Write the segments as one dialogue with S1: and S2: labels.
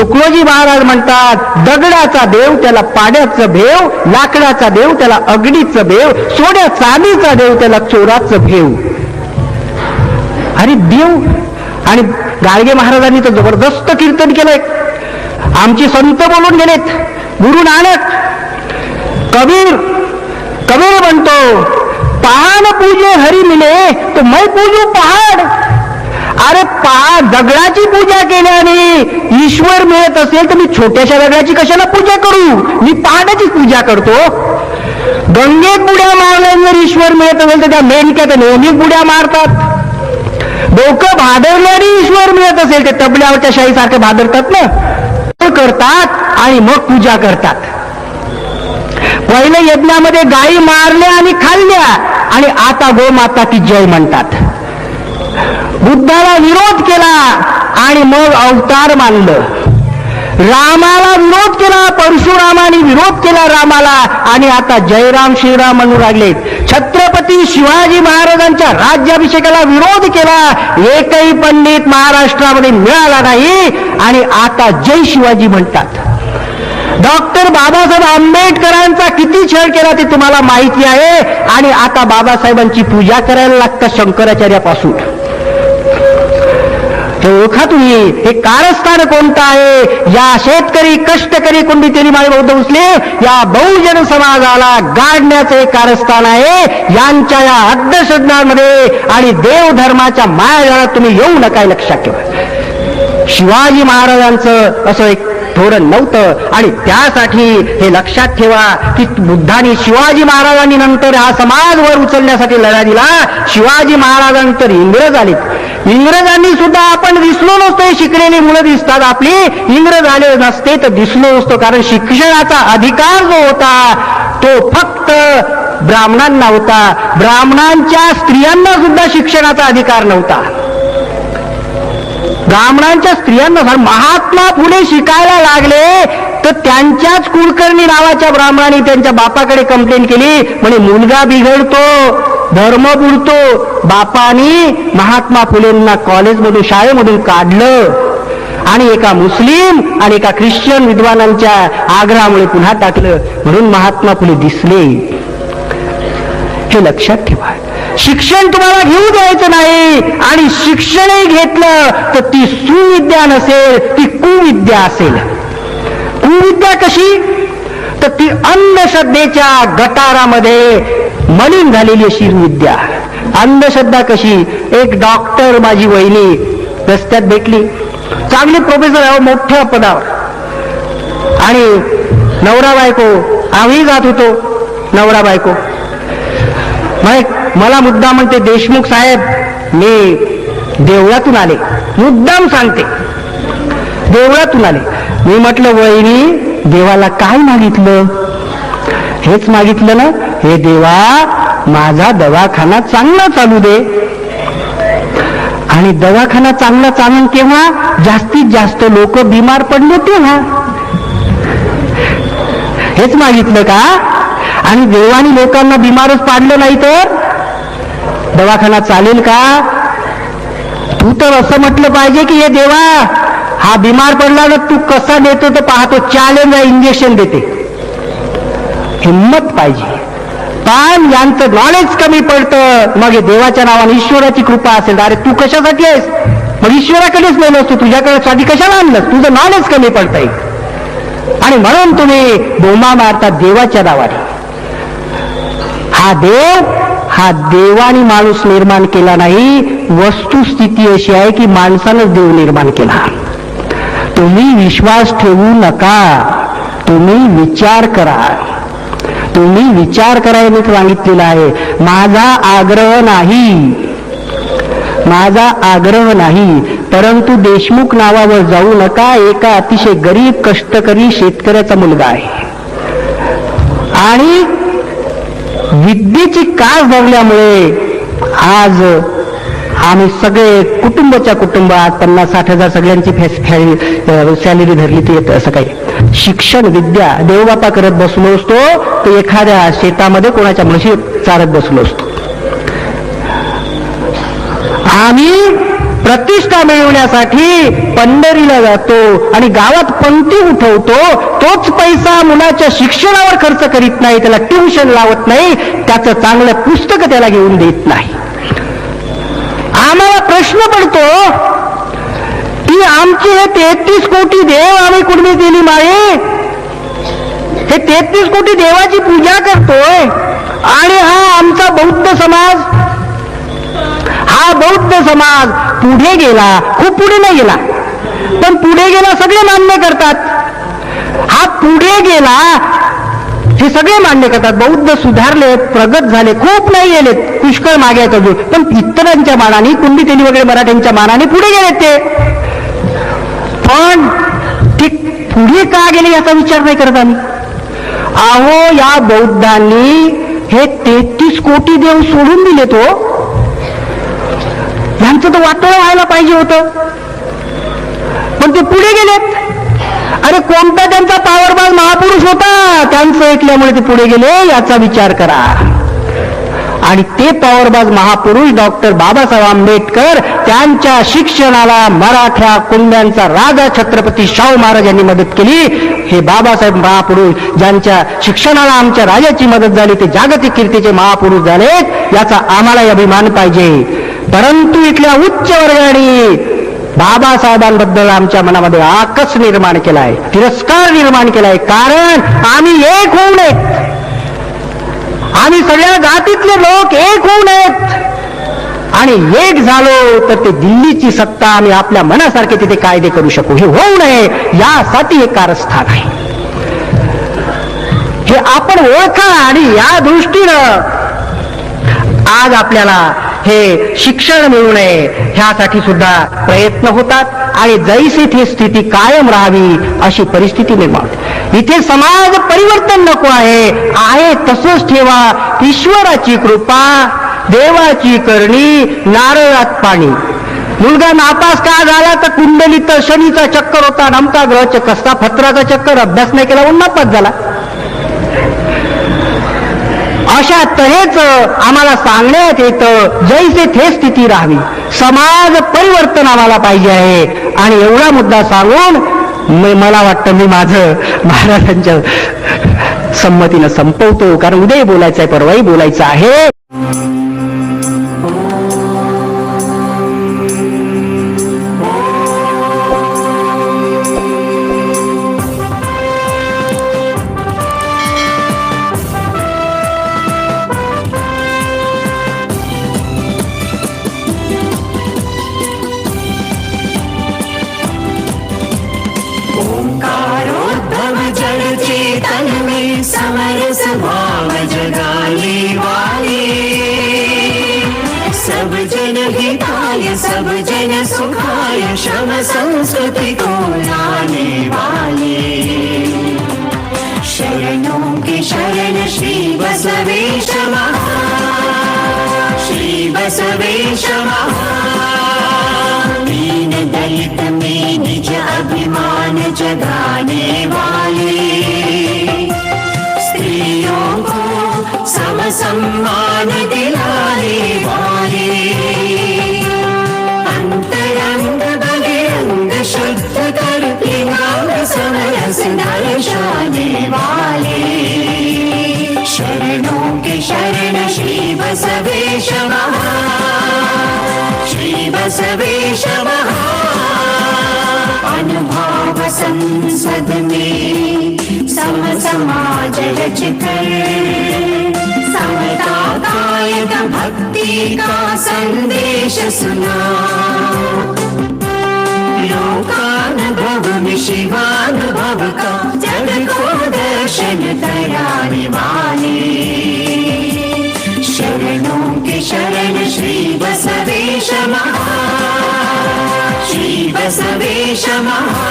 S1: तुकडोजी महाराज म्हणतात दगडाचा देव त्याला पाण्याचं भेव लाकडाचा देव त्याला अगडीचं भेव सोड्या चांदीचा देव त्याला चोराचं भेव. अरे देव! आणि गाडगे महाराजांनी तर जबरदस्त कीर्तन केलंय. आमची संत बोलून गेलेत गुरु नानक कबीर कबीर म्हणतो पहाड पूजे हरी मिले तो मै पूजू पहाड. अरे पहा दगडाची पूजा केल्याने ईश्वर मिळत असेल तर मी छोट्याशा दगडाची कशाला पूजा करू? मी पाण्याची पूजा करतो. गंगेत बुड्या मारल्या जर ईश्वर मिळत असेल तर त्या मेनक्या तर नेहमीच बुड्या मारतात. डोकं भादरणारी ईश्वर मिळत असेल ते तबल्यावरच्या शाहीसारखे भादरतात ना? करतात आणि मग पूजा करतात. पहिले यज्ञामध्ये गायी मारल्या आणि खाल्ल्या आणि आता गोमाता की जय म्हणतात. बुद्धाला विरोध केला आणि मग अवतार मानलं. रामाला विरोध केला परशुरामाने विरोध केला रामाला आणि आता जयराम श्रीराम म्हणू लागले छत्रपती शिवाजी महाराजांच्या राज्याभिषेकाला विरोध केला. एकही पंडित महाराष्ट्रामध्ये मिळाला नाही आणि आता जय शिवाजी म्हणतात. डॉक्टर बाबासाहेब आंबेडकरांचा किती छळ केला ते तुम्हाला माहिती आहे. आणि आता बाबासाहेबांची पूजा करायला लागतं शंकराचार्यापासून. हे ओळखा तुम्ही. हे कारस्थान कोणतं आहे? या शेतकरी कष्टकरी कुंडीतेरी माळी बौद्ध उचले या बहुजन समाजाला गाडण्याचं एक कारस्थान आहे. यांच्या या अंधश्रद्धांमध्ये आणि देवधर्माच्या मायाजाळात तुम्ही येऊ नका लक्षात ठेवा. शिवाजी महाराजांचं असं एक धोरण नव्हतं. आणि त्यासाठी हे लक्षात ठेवा की बुद्धाने शिवाजी महाराजांनी नंतर हा समाज वर उचलण्यासाठी लढा दिला. शिवाजी महाराजांनंतर इंग्रज आले इंग्रजांनी सुद्धा आपण दिसलो नसतो शिकलेली मुलं दिसतात. आपली इंग्रज आले नसते तर दिसलो नसतो कारण शिक्षणाचा अधिकार जो होता तो फक्त ब्राह्मणांना होता. ब्राह्मणांच्या स्त्रियांना सुद्धा शिक्षणाचा अधिकार नव्हता. ब्राह्मणांच्या स्त्रियांना महात्मा फुले शिकायला लागले तर त्यांच्याच कुलकर्णी नावाच्या ब्राह्मणांनी त्यांच्या बापाकडे कंप्लेंट केली म्हणजे मुलगा बिघडतो. धर्म बुडतो. बापानी महात्मा फुलेंना कॉलेजमधून शाळेमधून काढलं. आणि एका मुस्लिम आणि एका ख्रिश्चन विद्वानांच्या आग्रहामुळे पुन्हा टाकलं. म्हणून महात्मा फुले दिसले. हे लक्षात ठेवा. शिक्षण तुम्हाला घेऊ द्यायचं नाही. आणि शिक्षणही घेतलं तर ती सुविद्या नसेल ती कुविद्या असेल. कुविद्या कशी? तर ती अंधश्रद्धेच्या गटारामध्ये मलिन झालेली अशी विद्या. अंधश्रद्धा कशी? एक डॉक्टर माझी वहिनी रस्त्यात भेटली. चांगली प्रोफेसर आहे मोठ्या पदावर. आणि नवरा बायको आम्ही जात होतो नवरा बायको. मला मुद्दा म्हणते देशमुख साहेब मी देवळातून आले. मुद्दाम सांगते. देवळातून आले. मी म्हटलं वहिनी देवाला काय मागितलं? हेच मागितलं ना? हे देवा माझा दवाखाना चांगला चालू दे. आणि दवाखाना चांगला चालून केव्हा? जास्तीत जास्त लोक बिमार पडले तेव्हा. हेच मागितलं का? आणि देवानी लोकांना बिमारच पाडलं नाही तर? दवाखाना चालेल का? तू तर असं म्हटलं पाहिजे की हे देवा हा बिमार पडला ना तू कसा देतो तर पाहतो चॅलेंज इंजेक्शन देते. हिंमत पाहिजे. पण यांचं नॉलेज कमी पडतं. मग हे देवाच्या नावाने ईश्वराची कृपा असेल अरे तू कशासाठी आहेस? मग ईश्वराकडेच नेलो असतो तुझ्याकडे साठी कशाला आणलं तुझं नॉलेज कमी पडतंय. आणि म्हणून तुम्ही बोमा मारता देवाच्या नावाने. हा देव हा देवानी माणूस निर्माण केला नाही वस्तुस्थिती अशी आहे की माणसानंच देव निर्माण केला. तुम्ही विश्वास ठेवू नका तुम्ही विचार करा. तुम्ही विचार करायला सांगितलेला आहे. माझा आग्रह नाही. माझा आग्रह नाही. परंतु देशमुख नावावर जाऊ नका. एका अतिशय गरीब कष्टकरी शेतकऱ्याचा मुलगा आहे. आणि विद्येची कास धरल्यामुळे आज आम्ही सगळे कुटुंबाच्या कुटुंबात पन्नास साठ हजार सगळ्यांची सॅलरी धरली ती येत असं काही. शिक्षण विद्या देवबापा करत बसलो असतो तर एखाद्या शेतामध्ये कोणाच्या म्हशी चालत बसलो असतो. आम्ही प्रतिष्ठा मिळवण्यासाठी पंढरीला जातो आणि गावात पंक्ती उठवतो तोच पैसा मुलाच्या शिक्षणावर खर्च करीत नाही त्याला ट्युशन लावत नाही त्याचं चांगलं पुस्तक त्याला घेऊन देत नाही. आम्हाला प्रश्न पडतो की आमची हे तेहतीस कोटी देव आम्ही कुठे दिली माये हे तेहतीस कोटी देवाची पूजा करतोय. आणि हा आमचा बौद्ध समाज हा बौद्ध समाज पुढे गेला. खूप पुढे नाही गेला. पण पुढे गेला सगळे मान्य करतात. हा पुढे गेला हे सगळे मान्य करतात. बौद्ध सुधारले प्रगत झाले खूप नाही गेलेत. पुष्कळ मागे आहेत अजून. पण इतरांच्या मानाने कुंडी तेली वगैरे मराठ्यांच्या मानाने पुढे गेलेत ते. पण ती पुढे का गेले याचा विचार नाही करत आम्ही. अहो या बौद्धांनी हे तेहतीस कोटी देव सोडून दिले तो. यांचं तर वाटोळ व्हायला पाहिजे होतं. पण ते पुढे गेलेत. अरे कोणता त्यांचा पावरबाज महापुरुष होता? त्यांचं ऐकल्यामुळे ते पुढे गेले याचा विचार करा. आणि ते पॉवरबाज महापुरुष डॉक्टर बाबासाहेब आंबेडकर त्यांच्या शिक्षणाला मराठ्या कुंड्यांचा राजा छत्रपती शाहू महाराज यांनी मदत केली. हे बाबासाहेब महापुरुष ज्यांच्या शिक्षणाला आमच्या राजाची मदत झाली ते जागतिक कीर्तीचे महापुरुष झालेत याचा आम्हालाही अभिमान पाहिजे. परंतु इथल्या उच्च वर्गाने बाबासाहेबांबद्दल आमच्या मनामध्ये आकस निर्माण केलाय तिरस्कार निर्माण केलाय. कारण आम्ही एक होऊ नयेत. आम्ही सगळ्या जातीतले लोक एक होऊ नयेत आणि एक झालो तर ते दिल्लीची सत्ता आम्ही आपल्या मनासारखे तिथे कायदे करू शकू. हे होऊ नये. यासाठी हे कारस्थान आहे. हे आपण ओळखा आणि या दृष्टीनं आज आपल्याला हे शिक्षण मिळू नये. ह्यासाठी सुद्धा प्रयत्न होतात आणि जैसे ती स्थिती कायम राहावी अशी परिस्थिती निर्माण इथे समाज परिवर्तन नको आहे. आहे तसंच ठेवा. ईश्वराची कृपा देवाची करणी नारळात पाणी. मुलगा नापास का झाला तर कुंडली तर शनीचा चक्कर होता नमता ग्रह चक्कर फत्राचा चक्कर अभ्यास नाही केला उन्नापास नापास झाला. अशा तऱ्हेच आम्हाला सांगण्यात येतं जैसे थे स्थिती राहावी. समाज परिवर्तन आम्हाला पाहिजे आहे. आणि एवढा मुद्दा सांगून मला वाटतं मी माझं महाराजांच्या संमतीनं संपवतो. कारण उद्याही बोलायचं आहे परवाही बोलायचं आहे.
S2: सब जन सुखाय शम संस्कृति को लाने वाले? शरणों के शरण श्री बसवेश महा। श्री बसवेश दर्शाने वाले। शरणों के शरण श्री बसवेश महा। श्री बसवेश महा। अनुभाव संसद में सम समाज रच कर। समता कायक भक्ति का संदेश सुना। लोकानुभव में शिवानुभव का दर्शन कराने वाले शरणों के शरण श्री बसवेश महा श्री बसवेश महा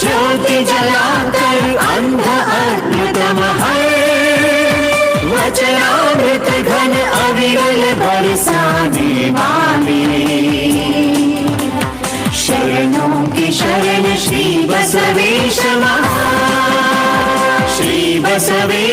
S2: ज्योति जलाकर अंध अद्भुतम वचनामृत घन अविरल बरसाने वाले शरण